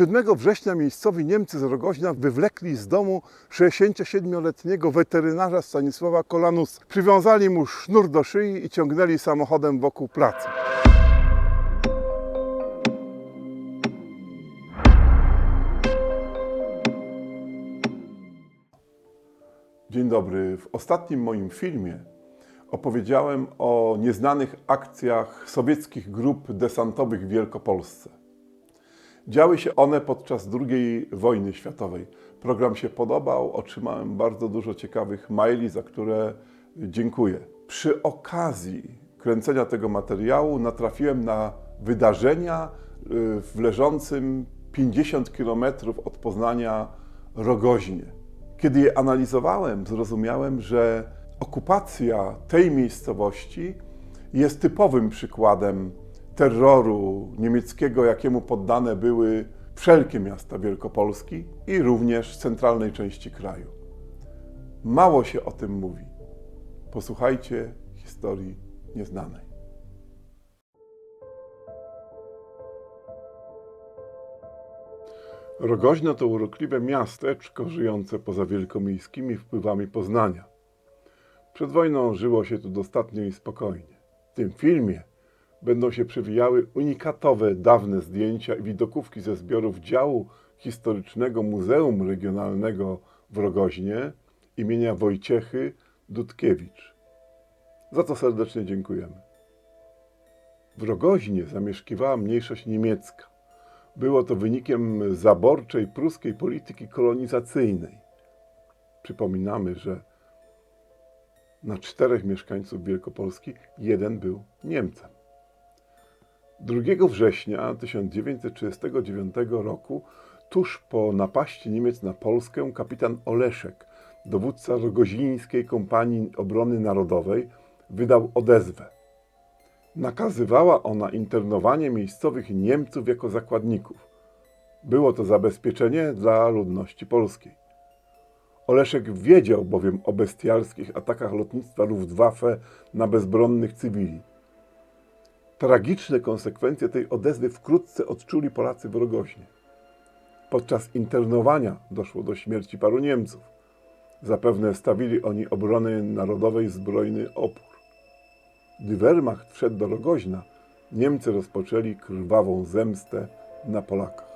7 września miejscowi Niemcy z Rogoźna wywlekli z domu 67-letniego weterynarza Stanisława Kolanusa. Przywiązali mu sznur do szyi i ciągnęli samochodem wokół placu. Dzień dobry. W ostatnim moim filmie opowiedziałem o nieznanych akcjach sowieckich grup desantowych w Wielkopolsce. Działy się one podczas II wojny światowej. Program się podobał, otrzymałem bardzo dużo ciekawych maili, za które dziękuję. Przy okazji kręcenia tego materiału natrafiłem na wydarzenia y, w leżącym 50 km od Poznania Rogoźnie. Kiedy je analizowałem, zrozumiałem, że okupacja tej miejscowości jest typowym przykładem terroru niemieckiego, jakiemu poddane były wszelkie miasta Wielkopolski i również centralnej części kraju. Mało się o tym mówi. Posłuchajcie historii nieznanej. Rogoźno to urokliwe miasteczko żyjące poza wielkomiejskimi wpływami Poznania. Przed wojną żyło się tu dostatnio i spokojnie. W tym filmie będą się przewijały unikatowe, dawne zdjęcia i widokówki ze zbiorów działu historycznego Muzeum Regionalnego w Rogoźnie imienia Wojciechy Dudkiewicz. Za to serdecznie dziękujemy. W Rogoźnie zamieszkiwała mniejszość niemiecka. Było to wynikiem zaborczej pruskiej polityki kolonizacyjnej. Przypominamy, że na czterech mieszkańców Wielkopolski jeden był Niemcem. 2 września 1939 roku, tuż po napaści Niemiec na Polskę, kapitan Oleszek, dowódca rogozińskiej Kompanii Obrony Narodowej, wydał odezwę. Nakazywała ona internowanie miejscowych Niemców jako zakładników. Było to zabezpieczenie dla ludności polskiej. Oleszek wiedział bowiem o bestialskich atakach lotnictwa Luftwaffe na bezbronnych cywili. Tragiczne konsekwencje tej odezwy wkrótce odczuli Polacy w Rogoźnie. Podczas internowania doszło do śmierci paru Niemców. Zapewne stawili oni obrony narodowej zbrojny opór. Gdy Wehrmacht wszedł do Rogoźna, Niemcy rozpoczęli krwawą zemstę na Polakach.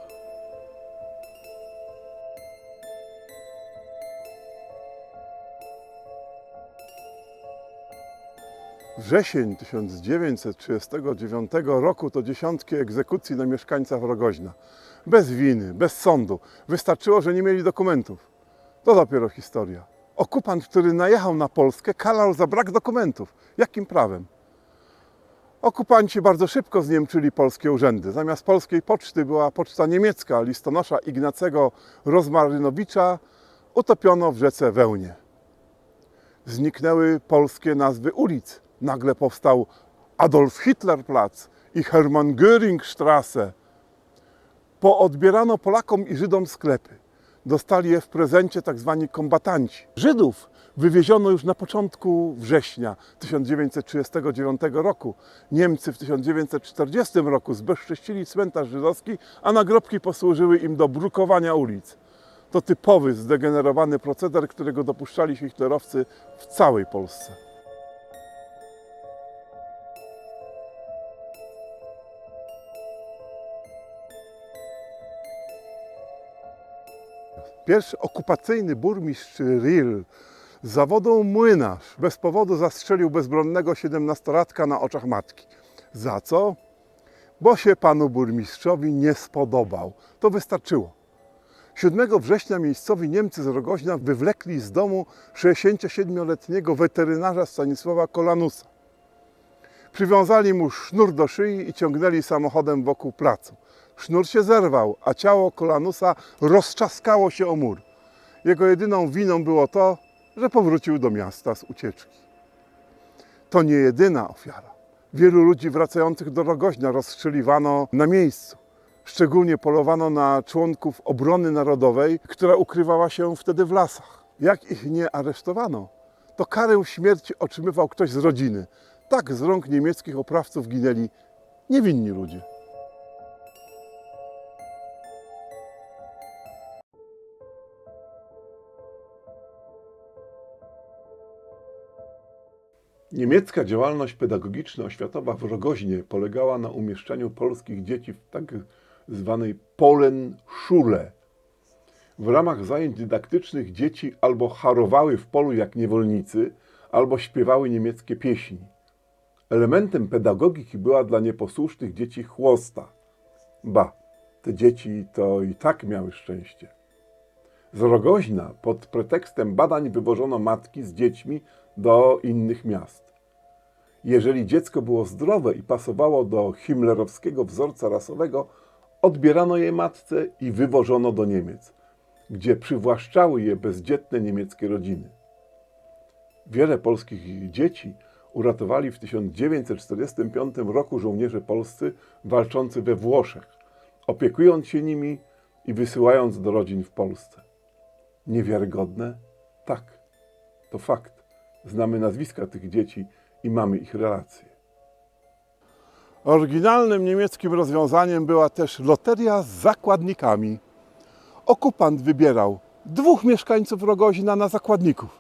Wrzesień 1939 roku to dziesiątki egzekucji na mieszkańcach Rogoźna. Bez winy, bez sądu. Wystarczyło, że nie mieli dokumentów. To dopiero historia. Okupant, który najechał na Polskę, kalał za brak dokumentów. Jakim prawem? Okupanci bardzo szybko zniemczyli polskie urzędy. Zamiast polskiej poczty była poczta niemiecka listonosza Ignacego Rozmarynowicza utopiono w rzece Wełnie. Zniknęły polskie nazwy ulic. Nagle powstał Adolf Hitler Platz i Hermann Göring Straße. Poodbierano Polakom i Żydom sklepy. Dostali je w prezencie tak zwani kombatanci. Żydów wywieziono już na początku września 1939 roku. Niemcy w 1940 roku zbezcześcili cmentarz żydowski, a nagrobki posłużyły im do brukowania ulic. To typowy, zdegenerowany proceder, którego dopuszczali się hitlerowcy w całej Polsce. Pierwszy okupacyjny burmistrz Rill z zawodu młynarz bez powodu zastrzelił bezbronnego siedemnastolatka na oczach matki. Za co? Bo się panu burmistrzowi nie spodobał. To wystarczyło. 7 września miejscowi Niemcy z Rogoźna wywlekli z domu 67-letniego weterynarza Stanisława Kolanusa. Przywiązali mu sznur do szyi i ciągnęli samochodem wokół placu. Sznur się zerwał, a ciało Kolanusa rozczaskało się o mur. Jego jedyną winą było to, że powrócił do miasta z ucieczki. To nie jedyna ofiara. Wielu ludzi wracających do Rogoźna rozstrzeliwano na miejscu. Szczególnie polowano na członków obrony narodowej, która ukrywała się wtedy w lasach. Jak ich nie aresztowano, to karę śmierci otrzymywał ktoś z rodziny. Tak z rąk niemieckich oprawców ginęli niewinni ludzie. Niemiecka działalność pedagogiczno-oświatowa w Rogoźnie polegała na umieszczaniu polskich dzieci w tak zwanej Polenschule. W ramach zajęć dydaktycznych dzieci albo harowały w polu jak niewolnicy, albo śpiewały niemieckie pieśni. Elementem pedagogiki była dla nieposłusznych dzieci chłosta. Ba, te dzieci to i tak miały szczęście. Z Rogoźna pod pretekstem badań wywożono matki z dziećmi do innych miast. Jeżeli dziecko było zdrowe i pasowało do himlerowskiego wzorca rasowego, odbierano je matce i wywożono do Niemiec, gdzie przywłaszczały je bezdzietne niemieckie rodziny. Wiele polskich dzieci uratowali w 1945 roku żołnierze polscy walczący we Włoszech, opiekując się nimi i wysyłając do rodzin w Polsce. Niewiarygodne? Tak, to fakt. Znamy nazwiska tych dzieci i mamy ich relacje. Oryginalnym niemieckim rozwiązaniem była też loteria z zakładnikami. Okupant wybierał dwóch mieszkańców Rogozina na zakładników.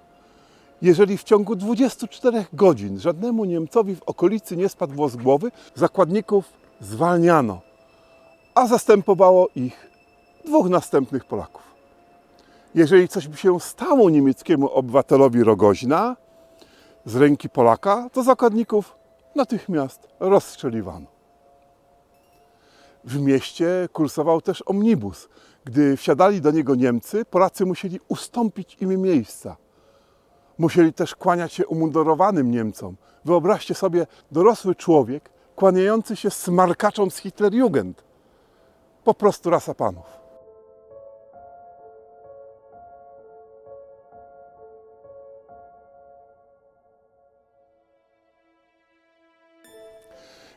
Jeżeli w ciągu 24 godzin żadnemu Niemcowi w okolicy nie spadł włos głowy, zakładników zwalniano, a zastępowało ich dwóch następnych Polaków. Jeżeli coś by się stało niemieckiemu obywatelowi Rogozina z ręki Polaka, to zakładników natychmiast rozstrzeliwano. W mieście kursował też omnibus. Gdy wsiadali do niego Niemcy, Polacy musieli ustąpić im miejsca. Musieli też kłaniać się umundurowanym Niemcom. Wyobraźcie sobie dorosły człowiek kłaniający się smarkaczom z Hitlerjugend. Po prostu rasa panów.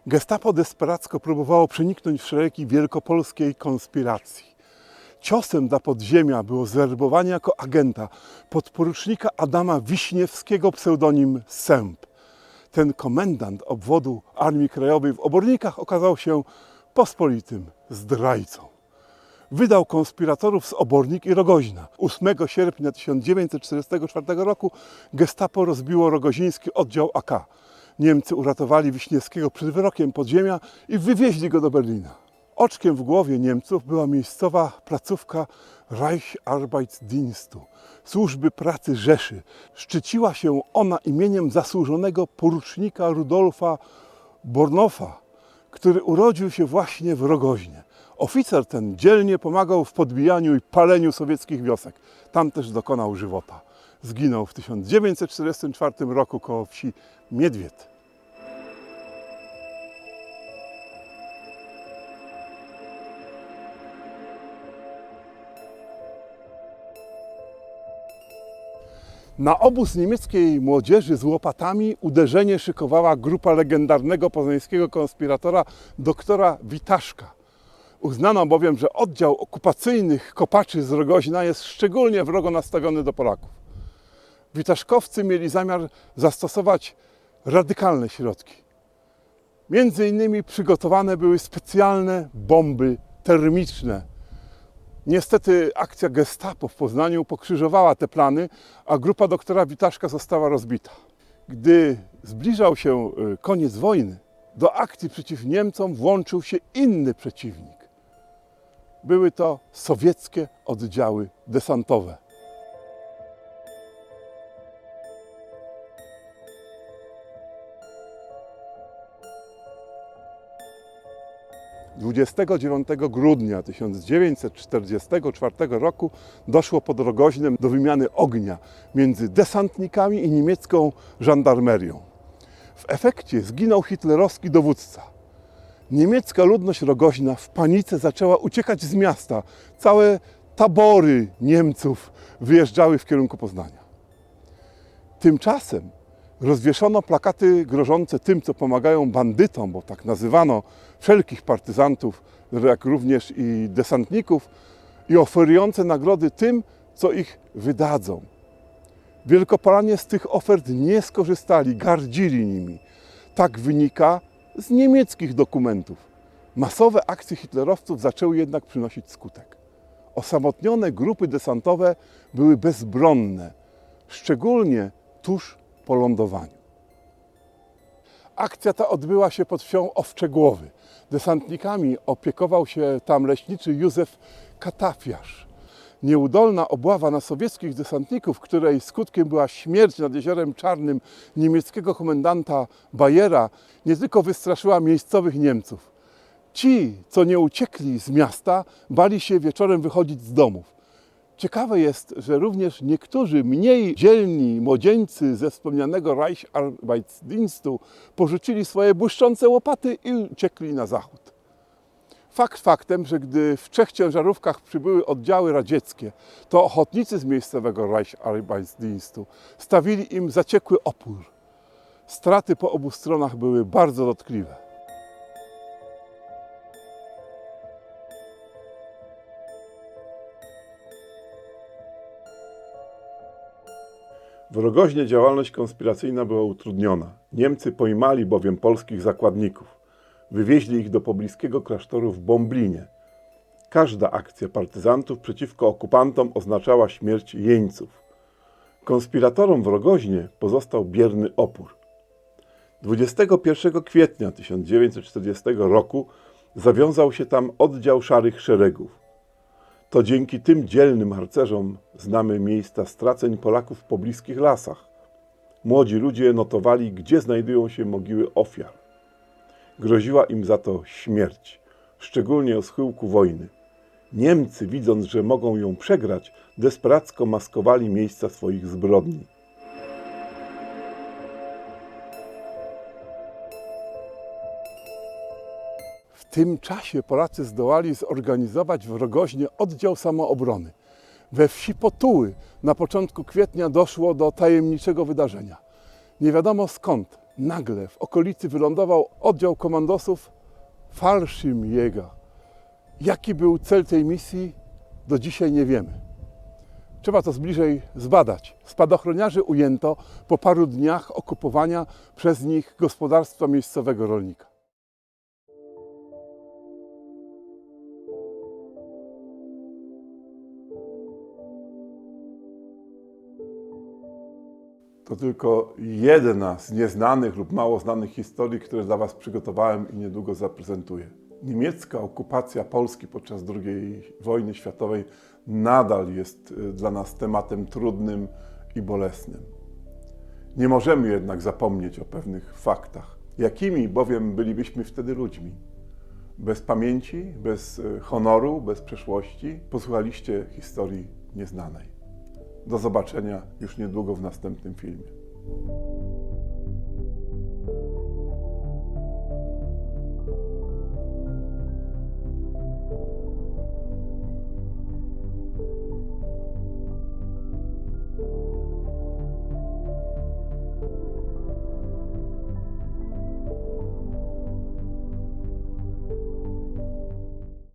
Gestapo desperacko próbowało przeniknąć w szeregi wielkopolskiej konspiracji. Ciosem dla podziemia było zwerbowanie jako agenta podporucznika Adama Wiśniewskiego pseudonim Sęp. Ten komendant obwodu Armii Krajowej w Obornikach okazał się pospolitym zdrajcą. Wydał konspiratorów z Obornik i Rogoźna. 8 sierpnia 1944 roku gestapo rozbiło rogoziński oddział AK. Niemcy uratowali Wiśniewskiego przed wyrokiem podziemia i wywieźli go do Berlina. Oczkiem w głowie Niemców była miejscowa placówka Reicharbeitsdienstu, służby pracy Rzeszy. Szczyciła się ona imieniem zasłużonego porucznika Rudolfa Bornofa, który urodził się właśnie w Rogoźnie. Oficer ten dzielnie pomagał w podbijaniu i paleniu sowieckich wiosek. Tam też dokonał żywota. Zginął w 1944 roku koło wsi Miedwied. Na obóz niemieckiej młodzieży z łopatami uderzenie szykowała grupa legendarnego poznańskiego konspiratora doktora Witaszka. Uznano bowiem, że oddział okupacyjnych kopaczy z Rogoźna jest szczególnie wrogo nastawiony do Polaków. Witaszkowcy mieli zamiar zastosować radykalne środki. Między innymi przygotowane były specjalne bomby termiczne. Niestety akcja Gestapo w Poznaniu pokrzyżowała te plany, a grupa doktora Witaszka została rozbita. Gdy zbliżał się y, koniec wojny, do akcji przeciw Niemcom włączył się inny przeciwnik. Były to sowieckie oddziały desantowe. 29 grudnia 1944 roku doszło pod Rogoźnem do wymiany ognia między desantnikami i niemiecką żandarmerią. W efekcie zginął hitlerowski dowódca. Niemiecka ludność Rogoźna w panice zaczęła uciekać z miasta. Całe tabory Niemców wyjeżdżały w kierunku Poznania. Tymczasem rozwieszono plakaty grożące tym, co pomagają bandytom, bo tak nazywano wszelkich partyzantów, jak również i desantników, i oferujące nagrody tym, co ich wydadzą. Wielkopolanie z tych ofert nie skorzystali, gardzili nimi. Tak wynika z niemieckich dokumentów. Masowe akcje hitlerowców zaczęły jednak przynosić skutek. Osamotnione grupy desantowe były bezbronne, szczególnie tuż po lądowaniu. Akcja ta odbyła się pod wsią Owczegłowy. Desantnikami opiekował się tam leśniczy Józef Katafiarz. Nieudolna obława na sowieckich desantników, której skutkiem była śmierć nad Jeziorem Czarnym niemieckiego komendanta Bayera, nie tylko wystraszyła miejscowych Niemców. Ci, co nie uciekli z miasta, bali się wieczorem wychodzić z domów. Ciekawe jest, że również niektórzy mniej dzielni młodzieńcy ze wspomnianego Reichsarbeitsdienstu porzucili swoje błyszczące łopaty i uciekli na zachód. Fakt faktem, że gdy w trzech ciężarówkach przybyły oddziały radzieckie, to ochotnicy z miejscowego Reichsarbeitsdienstu stawili im zaciekły opór. Straty po obu stronach były bardzo dotkliwe. W Rogoźnie działalność konspiracyjna była utrudniona. Niemcy pojmali bowiem polskich zakładników. Wywieźli ich do pobliskiego klasztoru w Bomblinie. Każda akcja partyzantów przeciwko okupantom oznaczała śmierć jeńców. Konspiratorom w Rogoźnie pozostał bierny opór. 21 kwietnia 1940 roku zawiązał się tam oddział Szarych Szeregów. To dzięki tym dzielnym harcerzom znamy miejsca straceń Polaków w pobliskich lasach. Młodzi ludzie notowali, gdzie znajdują się mogiły ofiar. Groziła im za to śmierć, szczególnie o schyłku wojny. Niemcy, widząc, że mogą ją przegrać, desperacko maskowali miejsca swoich zbrodni. W tym czasie Polacy zdołali zorganizować w Rogoźnie oddział samoobrony. We wsi Potuły na początku kwietnia doszło do tajemniczego wydarzenia. Nie wiadomo skąd nagle w okolicy wylądował oddział komandosów Fallschirmjäger. Jaki był cel tej misji, do dzisiaj nie wiemy. Trzeba to zbliżej zbadać. Spadochroniarzy ujęto po paru dniach okupowania przez nich gospodarstwa miejscowego rolnika. Tylko jedna z nieznanych lub mało znanych historii, które dla Was przygotowałem i niedługo zaprezentuję. Niemiecka okupacja Polski podczas II wojny światowej nadal jest y, dla nas tematem trudnym i bolesnym. Nie możemy jednak zapomnieć o pewnych faktach. Jakimi bowiem bylibyśmy wtedy ludźmi? Bez pamięci, bez y, honoru, bez przeszłości posłuchaliście historii nieznanej. Do zobaczenia już niedługo w następnym filmie.